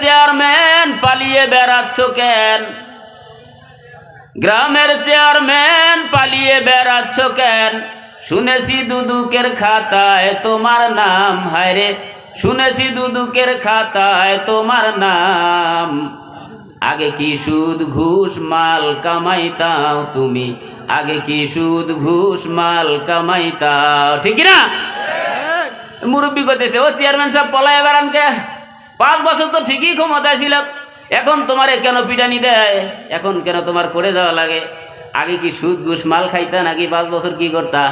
Chairman পালিয়ে বেড়াচ্ছ কেন? গ্রামের চেয়ারম্যান পালিয়ে বেড়াচ্ছ কেন? শুনেছি দুদুকের খাতায় তোমার নাম হায়রে শুনেছি দুদুকের খাতায় তোমার নাম। আগে কি সুদ, ঘুষ, মাল কামাইতাও তুমি? আগে কি সুদ, ঘুষ, মাল কামাইতাও? ঠিক কি না মুরব্বী করতেছে ও চেয়ারম্যান সাহেব, পলায় বেড়ানকে। পাঁচ বছর তো ঠিকই ক্ষমতায় ছিলাম। এখন তোমারে কেন পিটানি দেয়? এখন কেন তোমার করে যাওয়া লাগে? আগে কি সুদ ঘুষ মাল খাইতা নাকি পাঁচ বছর কি করতা?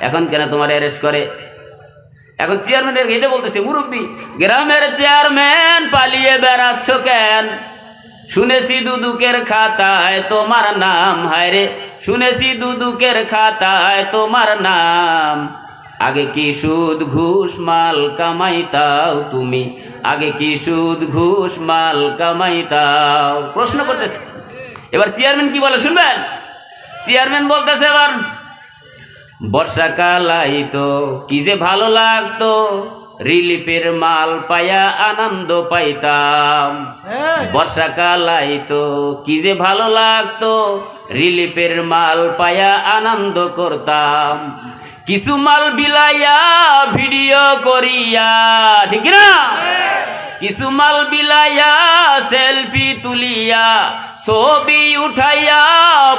এখন কেন তোমার অ্যারেস্ট করে? এখন চেয়ারম্যানের এটা বলতেছে, মুরব্বী, গ্রামের চেয়ারম্যান পালিয়ে বেড়াচ্ছ কেন? শুনেছি দুদুকের খাতায় তোমার নাম, হায় রে। শুনেছি দুদুকের খাতায় তোমার নাম। আগে কি সুদ ঘুষ মাল কামাইতাও তুমি? আগে কি সুদ ঘুষ মাল কামাইতাও? প্রশ্ন করতেছে। এবার চেয়ারম্যান কি বলে শুনবেন? চেয়ারম্যান বলতেছে এবার বর্ষাকাল আইতো কি যে ভালো লাগতো রিলিফের মাল পায়া আনন্দ পাইতাম। বর্ষাকাল আইতো কি যে ভালো লাগতো রিলিফের মাল পায়া আনন্দ করতাম। কিছু মাল বিলাইয়া ভিডিও করিয়া, ঠিক না কিছু মাল বিলাইয়া সেলফি তুলিয়া, ছবি উঠাইয়া,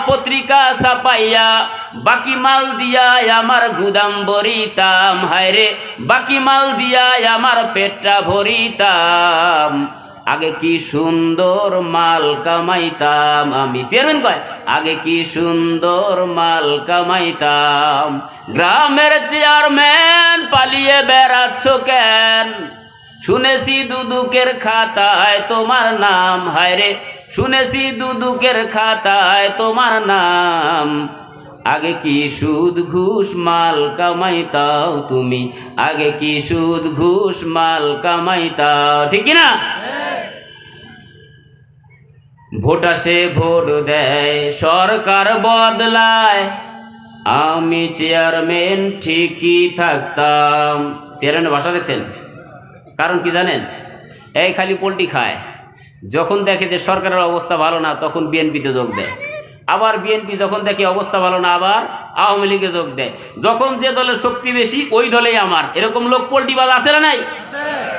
পত্রিকা ছাপাইয়া, বাকি মাল দিয়া আমার গুদাম ভরিতাম। হায়রে, বাকি মাল দিয়া আমার পেটটা ভরিতাম। আগে কি সুন্দর মাল কামাইতাম আমি চেয়ারম্যান কয়, আগে কি সুন্দর মাল কামাইতাম। গ্রামের চেয়ারম্যান পালিয়ে বেড়াচ্ছ কেন? শুনেছি দুদুকের খাতায় তোমার নাম হায়রে শুনেছি দুদুকের খাতায় তোমার নাম। আগে কি সুদ ঘুষ মাল কামাইতাও তুমি, আগে কি সুদ ঘুষ মাল কামাইতাও, ঠিক না ভোট আসে ভোট দেয় সরকার বদলায়। আমি চেয়ারম্যান ঠিকই থাকতাম। চেয়ারম্যানের ভাষা দেখছেন? কারণ কি জানেন? এই খালি পোলট্রি খায়। যখন দেখে যে সরকারের অবস্থা ভালো না তখন বিএনপিতে যোগ দেয়। আবার বিএনপি যখন দেখে অবস্থা ভালো না আবার আওয়ামী লীগে যোগ দেয়। যখন যে দলের শক্তি বেশি ওই দলেই আমার। এরকম লোক পোলট্রিবাজ আছে না নাই?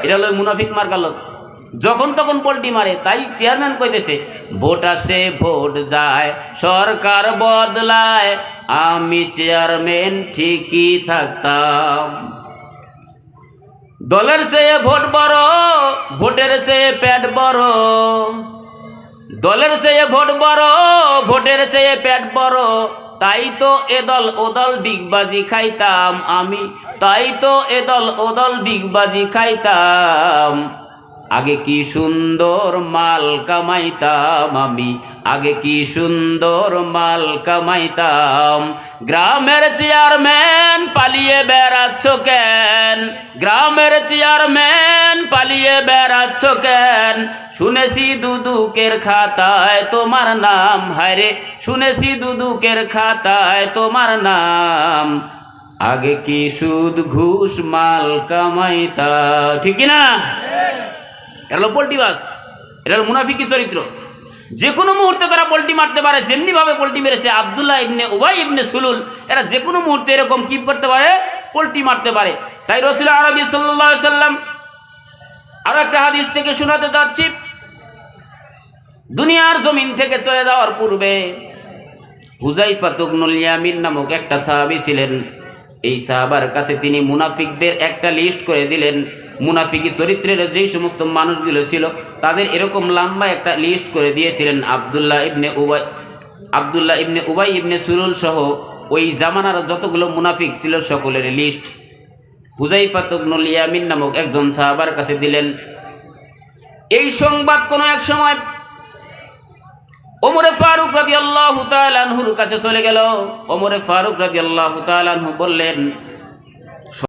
এটা হলো মুনাফিক মার্কা লোক। যখন তখন পোলট্রি মারে, তাই চেয়ারম্যান কইতেছে, ভোট আসে, ভোট যায়, সরকার বদলায়, আমি চেয়ারম্যান ঠিকই থাকতাম। দলের চেয়ে ভোট বড়, ভোটের চেয়ে পেট বড়। দলের চেয়ে ভোট বড়, ভোটের চেয়ে পেট বড়। তাই তো এ দল, ও দল ডিগবাজি খাইতাম আমি। তাই তো এ দল, ও দল ডিগবাজি খাইতাম। আগে কি সুন্দর মাল কামাইতাম আমি? আগে কি সুন্দর মাল কামাইতাম? গ্রামের চেয়ারম্যান পালিয়ে বেড়াচ্ছ কেন? গ্রামের চেয়ারম্যান পালিয়ে বেড়াচ্ছ কেন? শুনেছি দুদুকের খাতায় তোমার নাম। হায়রে শুনেছি দুদুকের খাতায় তোমার নাম। আগে কি সুদ ঘুষ মাল কামাইতা? ঠিক না এটা হলো পোল্ট্রি বাস এটা হলো মুনাফিকি চরিত্র। যে কোনো মুহূর্তে তারা পোল্ট্রি মারতে পারে, যেমনিভাবে পোল্ট্রি মেরেছে আবদুল্লাহ ইবনে উবাই ইবনে সুলুল, এরা যে কোনো মুহূর্তে এরকম কি করতে পারে, পোল্ট্রি মারতে পারে। তাই রসুল আরবি সাল্লাহ সাল্লাম আরও একটা হাদিস থেকে শোনাতে যাচ্ছি। দুনিয়ার জমিন থেকে চলে যাওয়ার পূর্বে হুজাইফা তুগনুল ইয়ামিন নামক একটা সাহাবি ছিলেন। এই সাহাবার কাছে তিনি মুনাফিকদের একটা লিস্ট করে দিলেন। মুনাফিকি চরিত্রের যেই সমস্ত মানুষগুলো ছিল, তাদের এরকম লম্বা একটা লিস্ট করে দিয়েছিলেন আবদুল্লাহ ইবনে উবাই, আবদুল্লাহ ইবনে উবাই ইবনে সুরুল সহ ওই জামানার যতগুলো মুনাফিক ছিল সকলের লিস্ট হুজাইফা তুগনুল ইয়ামিন নামক একজন সাহাবার কাছে দিলেন, এই সংবাদ কোনো এক সময় ওমরে ফারুক রাজি আল্লাহ কাছে চলে গেল। ওমরে ফারুক রাজি আল্লাহ বললেন